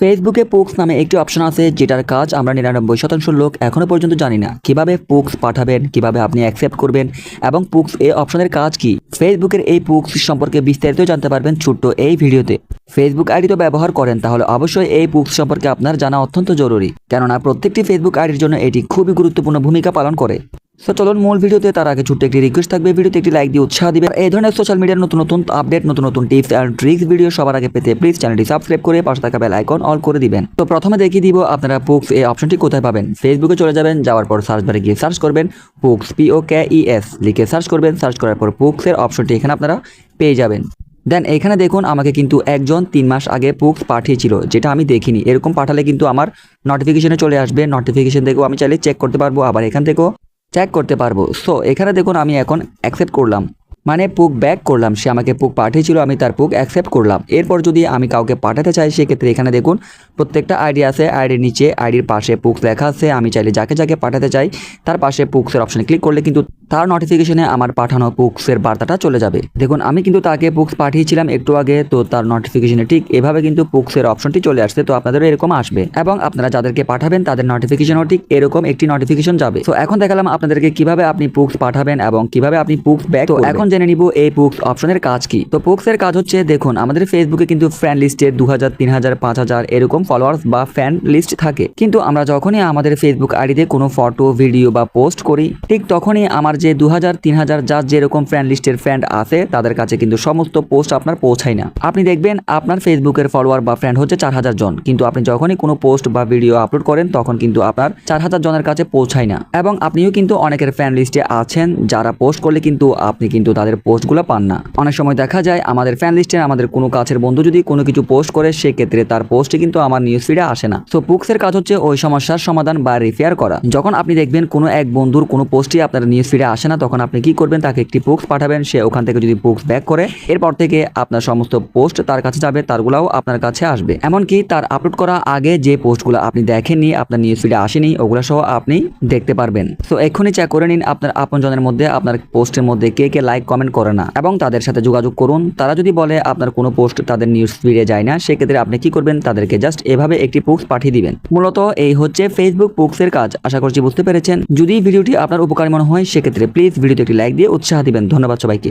ফেসবুকে পোক্স নামে একটি অপশন আছে, যেটার কাজ আমরা নিরানব্বই শতাংশ লোক এখনও পর্যন্ত জানি না। কীভাবে পোক্স পাঠাবেন, কীভাবে আপনি অ্যাকসেপ্ট করবেন, এবং পোক্স এই অপশনের কাজ কি? ফেসবুকের এই পোক্স সম্পর্কে বিস্তারিত জানতে পারবেন ছোট্ট এই ভিডিওতে। ফেসবুক আইডি তো ব্যবহার করেন, তাহলে অবশ্যই এই পোক্স সম্পর্কে আপনার জানা অত্যন্ত জরুরি। কেননা প্রত্যেকটি ফেসবুক আইডির জন্য এটি খুবই গুরুত্বপূর্ণ ভূমিকা পালন করে। সো চলুন মূল ভিডিওতে তার আগে ছোট্ট একটি রিকোয়েস্ট থাকবে। ভিডিওতে একটি লাইক দিয়ে উৎসাহ দিবে এই ধরনের সোশ্যাল মিডিয়ার নতুন নতুন আপডেট নতুন নতুন টিপস অ্যান্ড ট্রিক্স ভিডিও সবার আগে পেতে প্লিজ চ্যানেলটি সাবস্ক্রাইব করে পাশে থাকা বেল আইকন অল করে দিবেন। তো প্রথমে দেখিয়ে দিব আপনারা পোক্স এই অপশনটি কোথায় পাবেন। ফেসবুকে চলে যাবেন, যাওয়ার পর সার্চ বারে গিয়ে সার্চ করবেন। Pokes P O K E S লিখে সার্চ করবেন। সার্চ করার পর পোক্সের অপশনটি এখানে আপনারা পেয়ে যাবেন। দেন এখানে দেখুন, আমাকে কিন্তু একজন তিন মাস আগে পুক্স পাঠিয়েছিল, যেটা আমি দেখিনি। এরকম পাঠালে কিন্তু আমার নোটিফিকেশনে চলে আসবে। নোটিফিকেশন থেকেও আমি চাইলে চেক করতে পারব। আবার এখান থেকেও চেক করতে পারব। সো এখানে দেখুন আমি এখন অ্যাকসেপ্ট করলাম। মানে পুক ব্যাক করলাম সে আমাকে পুক পাঠিয়েছিল আমি তার পুক অ্যাকসেপ্ট করলাম। এরপর যদি আমি কাউকে পাঠাতে চাই সেক্ষেত্রে এখানে দেখুন প্রত্যেকটা আইডি আছে আইডির নিচে আইডির পাশে পুক্স লেখা আছে আমি চাইলে যাকে যাকে পাঠাতে চাই তার পাশে পুক্সের অপশানে ক্লিক করলে কিন্তু তার নোটিফিকেশনে আমার পাঠানো পুক্সের বার্তাটা চলে যাবে। দেখুন আমি কিন্তু তাকে পুক্স পাঠিয়েছিলাম একটু আগে তো তার নোটিফিকেশনে ঠিক এভাবে কিন্তু পুক্সের অপশনটি চলে আসছে তো আপনাদেরও এরকম আসবে। এবং আপনারা যাদেরকে পাঠাবেন তাদের নোটিফিকেশনও ঠিক এরকম একটি নোটিফিকেশন যাবে। তো এখন দেখালাম আপনাদেরকে কীভাবে আপনি পুক্স পাঠাবেন এবং কীভাবে আপনি পুক্স ব্যাক তো এখন জেনে নিব এই পুক্স অপশনের কাজ কি। তো পুক্সের কাজ হচ্ছে, দেখুন, আমাদের ফেসবুকে কিন্তু ফ্যান লিস্টে দু হাজার তিন হাজার পাঁচ হাজার এরকম ফলোয়ার্স বা ফ্যান লিস্ট থাকে। কিন্তু আমরা যখনই আমাদের ফেসবুক আইডিতে কোনো ফটো ভিডিও বা পোস্ট করি, ঠিক তখনই আমার যে দু হাজার তিন হাজার যার যেরকম ফ্যান লিস্টের ফ্রেন্ড আছে, তাদের কাছে কিন্তু সমস্ত পোস্ট আপনার পৌঁছায় না। আপনি দেখবেন, আপনার ফেসবুকের ফলোয়ার বা ফ্রেন্ড হচ্ছে চার হাজার জন। কিন্তু আপনি যখনই কোনো পোস্ট বা ভিডিও আপলোড করেন, তখন কিন্তু আপনার চার হাজার জনের কাছে পৌঁছায় না। এবং আপনিও কিন্তু অনেকের ফ্যান লিস্টে আছেন, যারা পোস্ট করলে কিন্তু আপনি কিন্তু তাদের পোস্টগুলো পান না। অনেক সময় দেখা যায় আমাদের ফ্যান লিস্টে আমাদের কোনো কাছের বন্ধু যদি কোনো কিছু পোস্ট করে, সেক্ষেত্রে তার পোস্টে কিন্তু আমার নিউজ ফিডে আসে না। সো পুক্সের কাজ হচ্ছে ওই সমস্যার সমাধান বা রিপেয়ার করা। যখন আপনি দেখবেন কোনো এক বন্ধুর কোনো পোস্টই আপনার নিউজ ফিডে আসে না, তখন আপনি কি করবেন? তাকে একটি পুক্স পাঠাবেন, সে ওখান থেকে যদি পুক্স ব্যাক করে, এরপর থেকে আপনার সমস্ত পোস্ট তার কাছে যাবে, তারগুলাও আপনার কাছে আসবে। এমনকি তার আপলোড করা আগে যে পোস্টগুলো আপনি দেখেননি, আপনার নিউজ ফিডে আসেনি, ওগুলো সহ আপনি দেখতে পারবেন। সো এক্ষুনি চেক করে নিন আপনার আপনজনের মধ্যে, আপনার পোস্টের মধ্যে কে কে লাইক কমেন্ট করে না। এবং তাদের সাথে যোগাযোগ করুন। তারা যদি বলে আপনার কোনো পোস্ট তাদের নিউজ ফিরে যায় না, সেক্ষেত্রে আপনি কি করবেন? তাদেরকে জাস্ট এভাবে একটি পোস্ট পাঠিয়ে দিবেন। মূলত এই হচ্ছে ফেসবুক পোক্সের কাজ। আশা করছি বুঝতে পেরেছেন। যদি ভিডিওটি আপনার উপকারী মনে হয়, সেক্ষেত্রে প্লিজ ভিডিওতে একটি লাইক দিয়ে উৎসাহ দিবেন। ধন্যবাদ সবাইকে।